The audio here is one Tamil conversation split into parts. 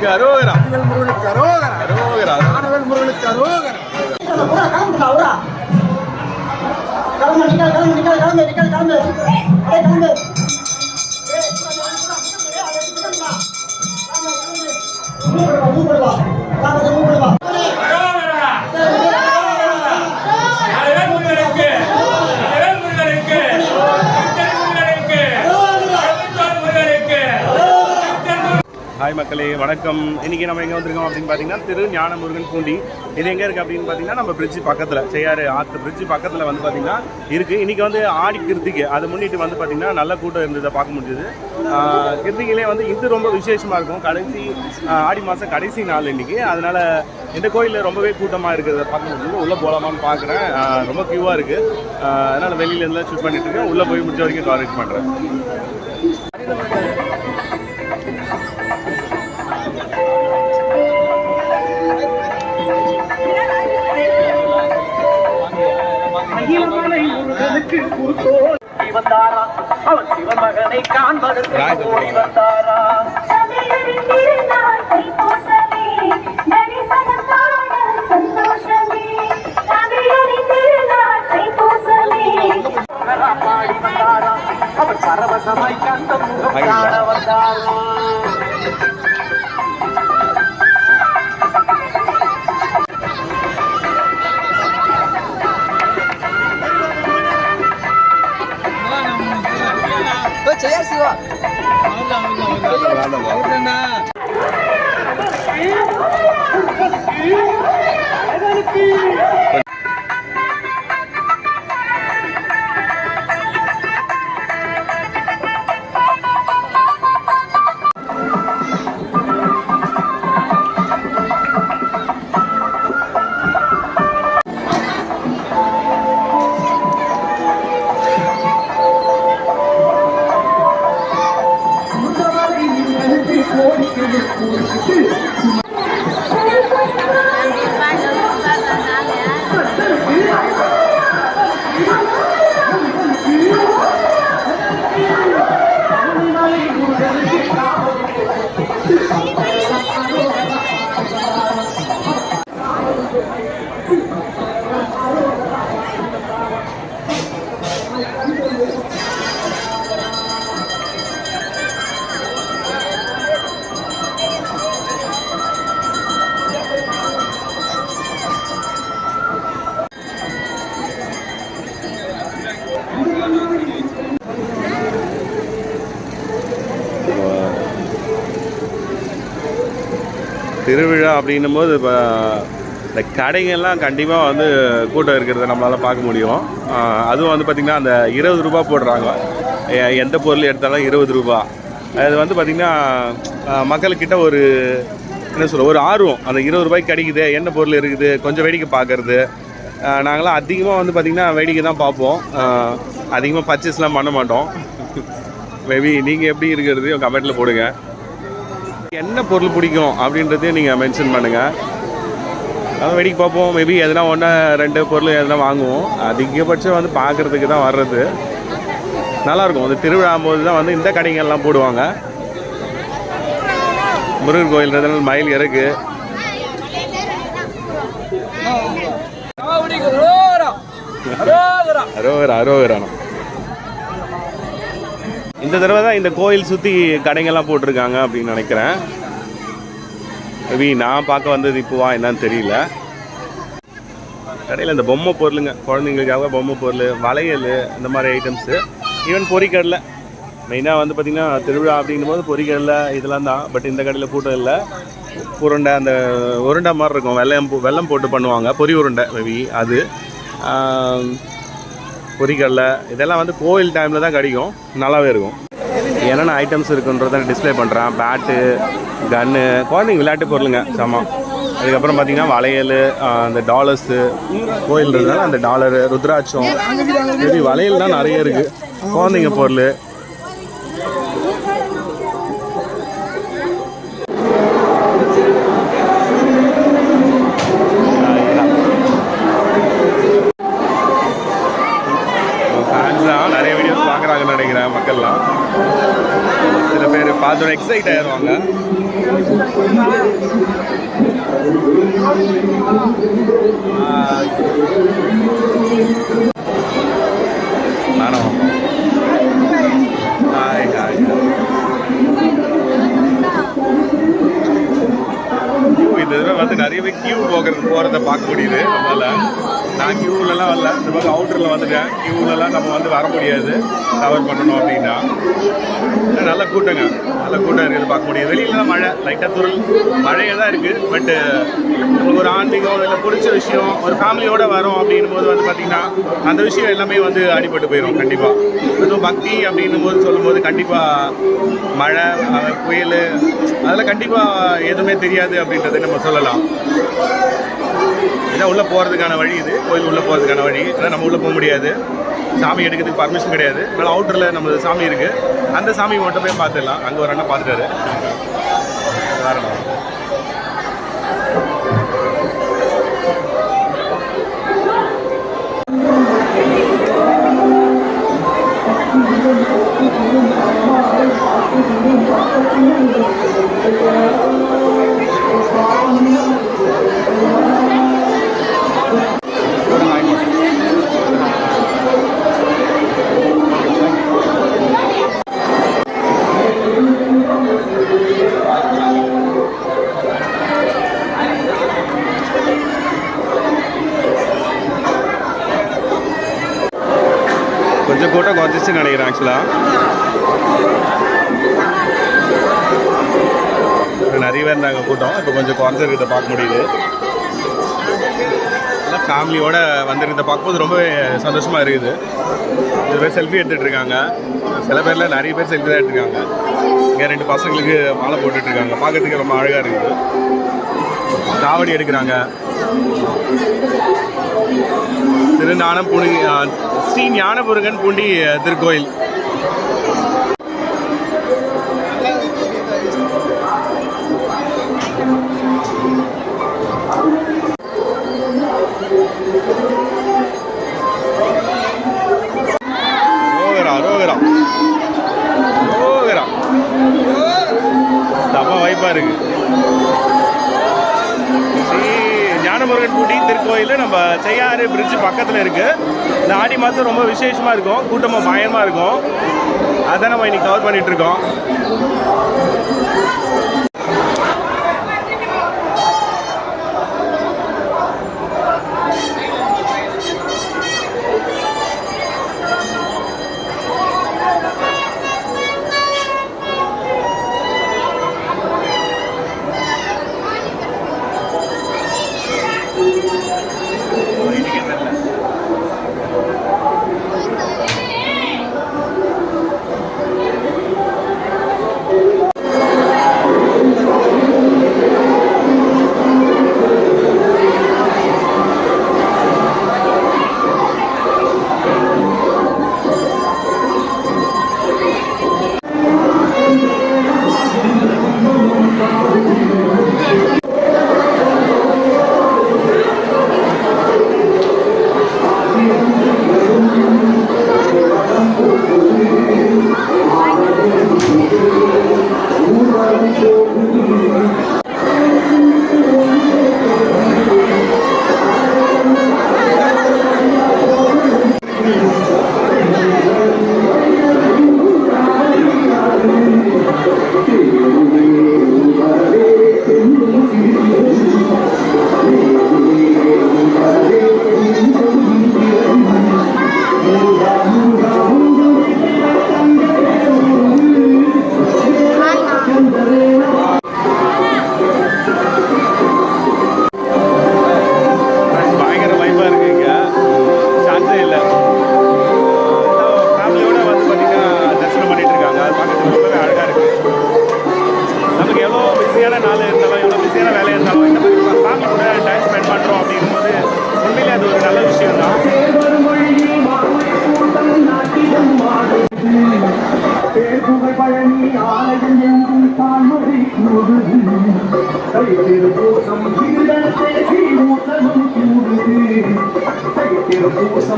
முருகனுக்கு அரோகரா. முருகனுக்கு அரோகரா. அரோகரா. ஆனவன் முருகனுக்கு அரோகரா முருகனுக்கு முருகனுக்கு முருகனுக்கு முருகனுக்கு ஹாய் மக்களே வணக்கம். இன்னைக்கு நம்ம எங்கே வந்திருக்கோம் அப்படின்னு பார்த்தீங்கன்னா திரு ஞானமுருகன் பூண்டி. இது எங்கே இருக்குது அப்படின்னு பார்த்தீங்கன்னா நம்ம பிரிட்ஜ் பக்கத்தில் செய்யாறு ஆற்று பிரிட்ஜு பக்கத்தில் வந்து பார்த்தீங்கன்னா இருக்குது இன்றைக்கி வந்து ஆடி கிருத்திகை. அதை முன்னிட்டு வந்து பார்த்தீங்கன்னா நல்ல கூட்டம் இருந்ததை பார்க்க முடிஞ்சது. கிருத்திகையிலே வந்து இது ரொம்ப விசேஷமாக இருக்கும். கடைசி ஆடி மாதம் கடைசி நாள் இன்னைக்கு. அதனால் இந்த கோயிலில் ரொம்பவே கூட்டமாக இருக்கிறத பார்க்க முடியுது உள்ளே போகலாமான்னு பார்க்குறேன் ரொம்ப க்யூவாக இருக்குது அதனால் வெளியிலேருந்து ஷூட் பண்ணிட்டு இருக்கேன். உள்ளே போய் முடிச்ச வரைக்கும் கவரேஜ் பண்ணுறேன் அகிலமலை முருகனுக்கு குருத்தோடி வந்தாரா அவன் சிவமகனை காண்பதற்கு ஓடி வந்தாரா? தமிழரின் திருநாள் தைப்பூசமே, தரிசனம் காண சந்தோஷமே. திருவிழா அப்படின்னும் போது இப்போ இந்த கடைகள்லாம் கண்டிப்பாக வந்து கூட்டம் இருக்கிறத நம்மளால் பார்க்க முடியும். அதுவும் வந்து பார்த்திங்கன்னா அந்த இருபது ரூபா போடுறாங்க. எந்த பொருள் எடுத்தாலும் இருபது ரூபா. அது வந்து பார்த்திங்கன்னா மக்கள்கிட்ட ஒரு என்ன சொல்ல ஒரு ஆர்வம். அந்த இருபது ரூபாய்க்கு கிடைக்குது என்ன பொருள் இருக்குது கொஞ்சம் வேடிக்கை பார்க்குறது. நாங்களாம் அதிகமாக வந்து பார்த்திங்கன்னா வேடிக்கை தான் பார்ப்போம். அதிகமாக பர்ச்சேஸ்லாம் பண்ண மாட்டோம். மேபி நீங்கள் எப்படி இருக்கிறது கமெண்ட்டில் போடுங்க. என்ன பொருள் பிடிக்கும் அப்படின்றதையும் நீங்கள் மென்ஷன் பண்ணுங்கள் அதான் வெடிக்கு பார்ப்போம் மேபி எதனா ஒன்றா ரெண்டு பொருள் எதனா வாங்குவோம். அதிகபட்சம் வந்து பார்க்குறதுக்கு தான் வர்றது. நல்லாயிருக்கும். அந்த திருவிழா போது தான் வந்து இந்த கடைங்கள்லாம் போடுவாங்க. முருகன் கோயில்ன்றதுனால மயில் இறக்கு அரோகரா இந்த தடவை தான் இந்த கோயில் சுற்றி கடைங்கள்லாம் போட்டிருக்காங்க அப்படின்னு நினைக்கிறேன். மேபி நான் பார்க்க வந்தது இப்போவா என்னன்னு தெரியல. கடையில் இந்த பொம்மை பொருளுங்க குழந்தைங்களுக்காக பொம்மை பொருள் வளையல் இந்த மாதிரி ஐட்டம்ஸு ஈவன் பொறிக்கடலை. மெயினாக வந்து பார்த்திங்கன்னா திருவிழா அப்படிங்கும் போது பொறிக்கடலை இதெல்லாம் தான். பட் இந்த கடையில் கூட்டம் இல்லை. உருண்டை அந்த உருண்டை மாதிரி இருக்கும். வெள்ளம் வெள்ளம் வெல்லம் போட்டு பண்ணுவாங்க. பொரி உருண்டை மேபி அது. பொறிக்கடலை. பொரிக்கடலை இதெல்லாம் வந்து கோயில் டைமில் தான் கிடைக்கும். நல்லாவே இருக்கும். என்னென்ன ஐட்டம்ஸ் இருக்குன்றத டிஸ்ப்ளே பண்ணுறேன் பேட்டு கன்னு குழந்தைங்க விளையாட்டு பொருளுங்க சமம் அதுக்கப்புறம் பார்த்தீங்கன்னா வளையல் அந்த டாலர்ஸு கோயில்ன்றதுனால அந்த டாலரு ருத்ராட்சம் இப்படி வளையல் தான் நிறைய இருக்குது குழந்தைங்க பொருள். நிறைய பார்க்குறாங்கன்னு நினைக்கிறேன் மக்கள்லாம். சில பேர் அதோட எக்ஸைட் ஆயிடுவாங்க நானும். ஹாய் ஹாய் இந்த வந்து நிறைய பேர் கியூ போகிறது போகிறத பார்க்க முடியுது. நம்மளால். நான் கியூலலாம் வரல. இந்த பக்கம் அவுட்டரில் வந்துட்டேன். கியூலலாம் நம்ம வந்து வர முடியாது. கவர் பண்ணணும் அப்படின்னா. நல்ல கூட்டங்க. நல்ல கூட்டம் இருக்குது பார்க்க முடியுது. வெளியில மழை. லைட்டாக துறல் மழையே தான் இருக்குது பட்டு நம்மளுக்கு ஒரு ஆன்மீகம் இல்லை பிடிச்ச விஷயம் ஒரு ஃபேமிலியோடு வரும் அப்படின்னும் போது வந்து பார்த்திங்கன்னா அந்த விஷயம் எல்லாமே வந்து அடிபட்டு போயிடும் கண்டிப்பாக அதுவும் பக்தி அப்படின்னும் போது சொல்லும்போது கண்டிப்பாக மழை புயல் அதெல்லாம் கண்டிப்பாக எதுவுமே தெரியாது அப்படின்றது நம்ம சொல்லலாம். இதான் உள்ளே போகிறதுக்கான வழி இது. கோயில் உள்ளே போகிறதுக்கான வழி. ஆனால் நம்ம உள்ளே போக முடியாது. சாமி எடுக்கிறதுக்கு பர்மிஷன் கிடையாது. அதனால் அவுட்டரில் நம்ம சாமி இருக்குது அந்த சாமி மட்டும் போய் பார்த்துடலாம். அங்கே ஒரு அண்ணன் பார்த்துட்டாரு. காரணம் கொஞ்சம் கூட்டம் குறைச்சிச்சு நினைக்கிறேன் ஆக்சுவலாக நிறைய பேர் இருந்தாங்க கூட்டம். இப்போ கொஞ்சம் குறைஞ்சிருக்கிறத பார்க்க முடியுது. எல்லாம் ஃபேமிலியோட வந்திருக்கிறத பார்க்கும்போது ரொம்ப சந்தோஷமாக இருக்குது. சில பேர் செல்ஃபி எடுத்துகிட்டு இருக்காங்க. சில பேரில் நிறைய பேர் செல்ஃபி தான் எடுத்துருக்காங்க. இங்கே ரெண்டு பசங்களுக்கு மாலை போட்டுட்ருக்காங்க பார்க்கறதுக்கு ரொம்ப அழகாக இருக்குது. காவடி எடுக்கிறாங்க. திருநானம் புனி ஸ்ரீ ஞானபுருகன் பூண்டி திருக்கோயில். ரோகரா ரோகரா. இருக்கு. ஸ்ரீ ஞானமுருகன் பூண்டி திருக்கோயில் நம்ம செய்யாறு பிரிட்ஜ் பக்கத்தில் இருக்கு. ஆடி மாதம் ரொம்ப விசேஷமாக இருக்கும். கூட்டமாக பயமாக இருக்கும். அதான் நம்ம இன்னைக்கு கவர் பண்ணிகிட்ருக்கோம்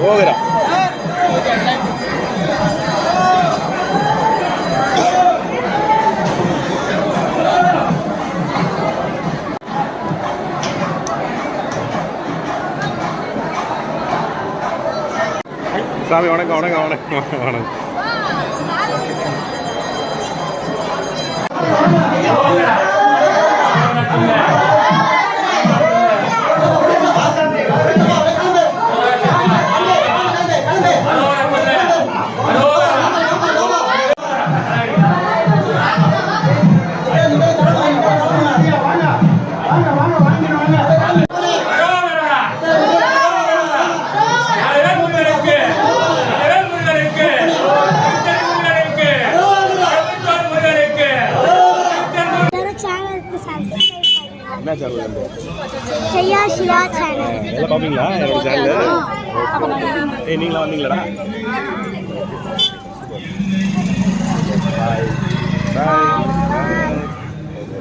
ಹೋಗಿರ சாமி வணக்கம் வணக்கம் வணக்கம் வணக்கம் வணக்கம் சிவா சேனல் எல்லாம் பார்ப்பீங்களா என்னோட சேனல் ஏய் நீங்களா வந்தீங்களா பாய் பாய்